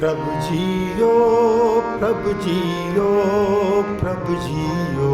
प्रभु जियो प्रभु जियो प्रभु जियो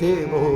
देवो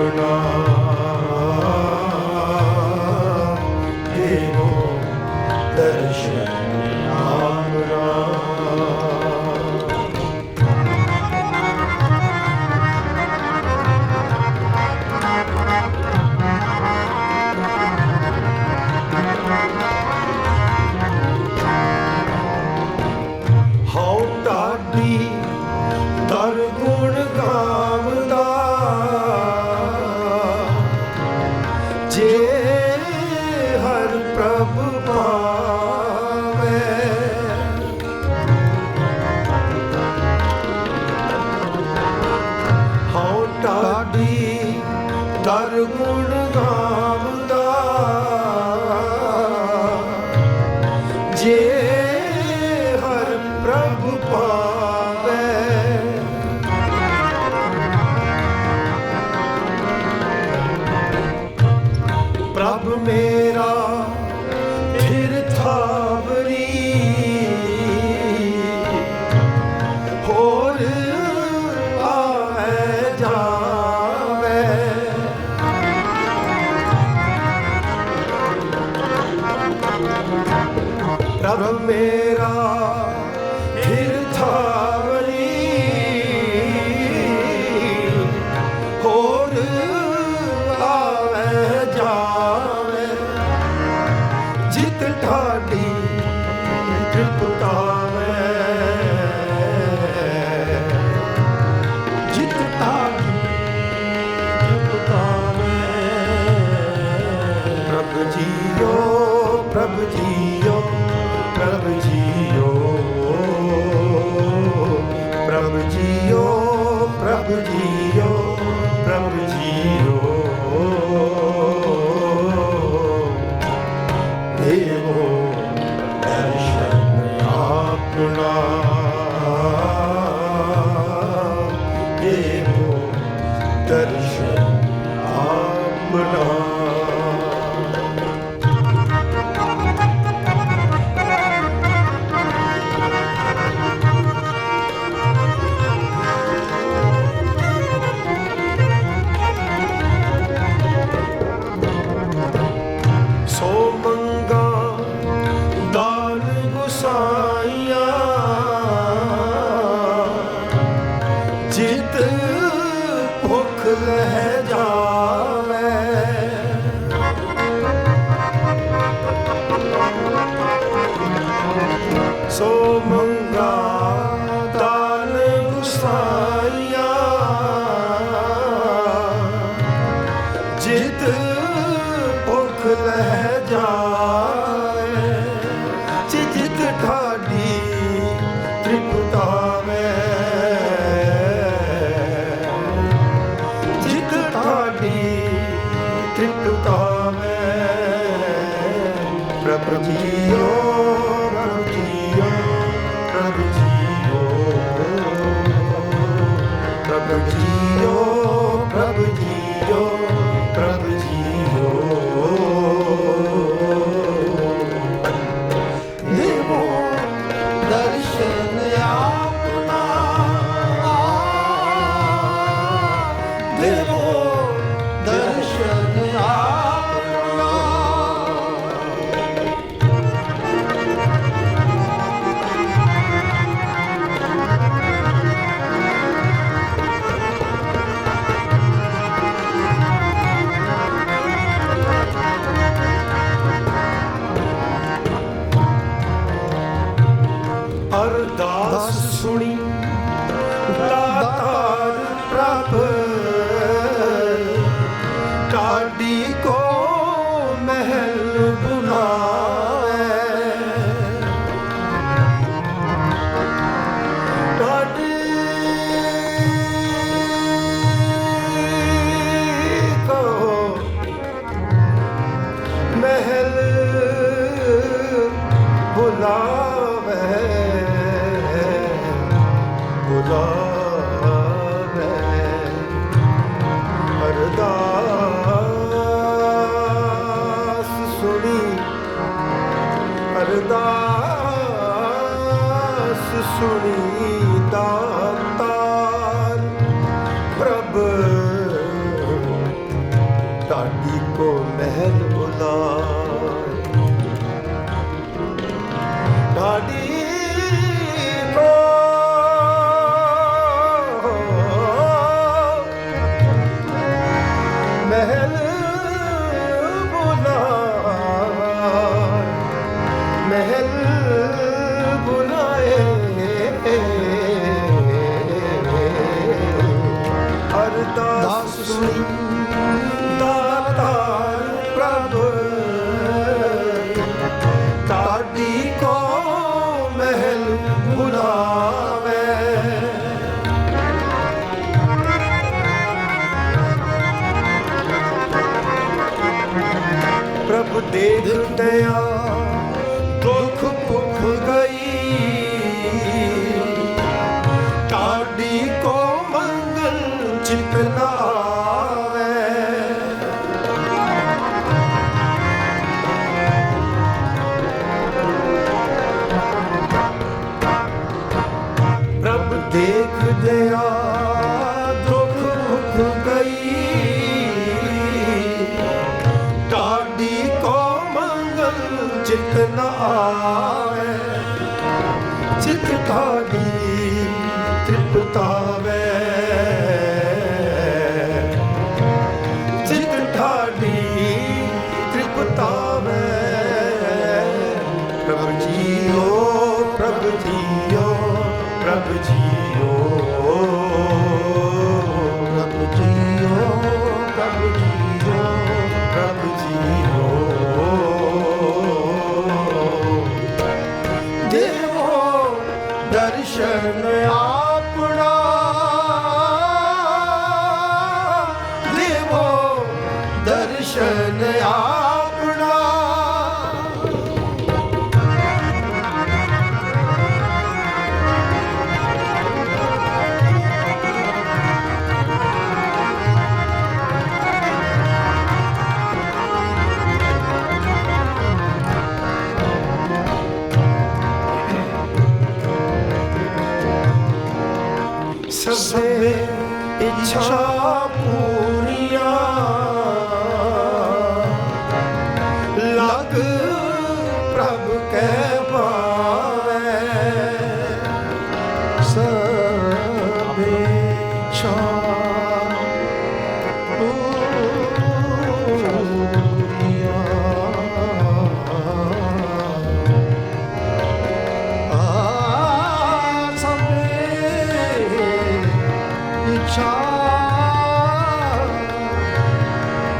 ਆਪਣਾ ਦੇਵੋ ਦਰਸ਼ਨ Daddy. ਤਰ ਗੁਣ heartbeat. Oh, know. acıdı ਅਰਦਾਸ ਸੁਣੀ। ਦਾਤਾਰ ਪ੍ਰਭ ਤਿਸ ਸੁਣੀ ਦਾਤਾਰ। ਕੋ ਮਹਿਲ ਬੁਲਾਏ। ਤਾਡੀ ਮਹਿਲ ಧೃತಯಾ ਚਿਤ ਭਾਗੀ ਤ੍ਰਿਪਤਾਵੇ ਆਸ਼ਾ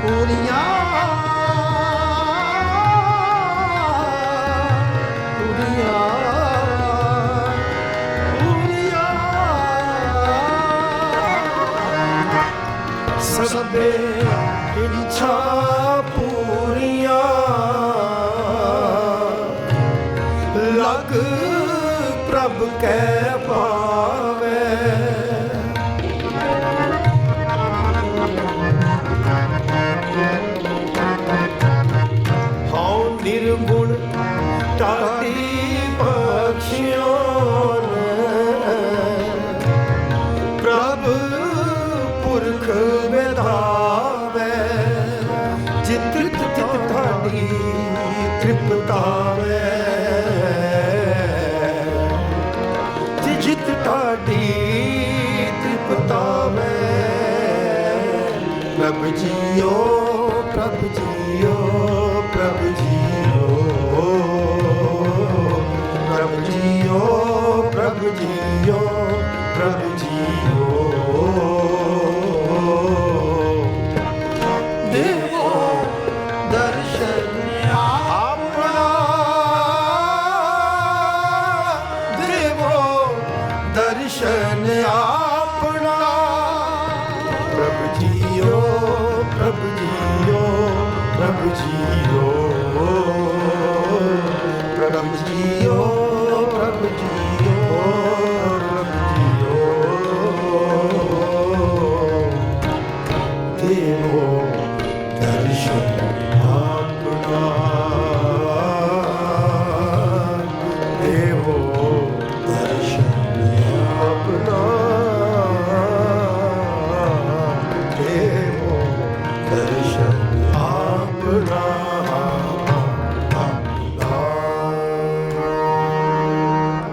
ਪੂਰੀਆਂ ਸਭੇ ਇੱਛਾ ਪੂਰੀਆਂ ਲੱਗ ਪ੍ਰਭ ਜੀਓ ਪ੍ਰਭ ਜੀਓ ਪ੍ਰਭ ਜੀਓ। ਪ੍ਰਭ ਜੀਓ ਪ੍ਰਭ ਜੀਓ ਪ੍ਰਭ ਜੀਓ। ਦੇਵੋ ਦਰਸ਼ਨ ਆਪਣਾ। ਦੇਵੋ ਦਰਸ਼ਨ ਆ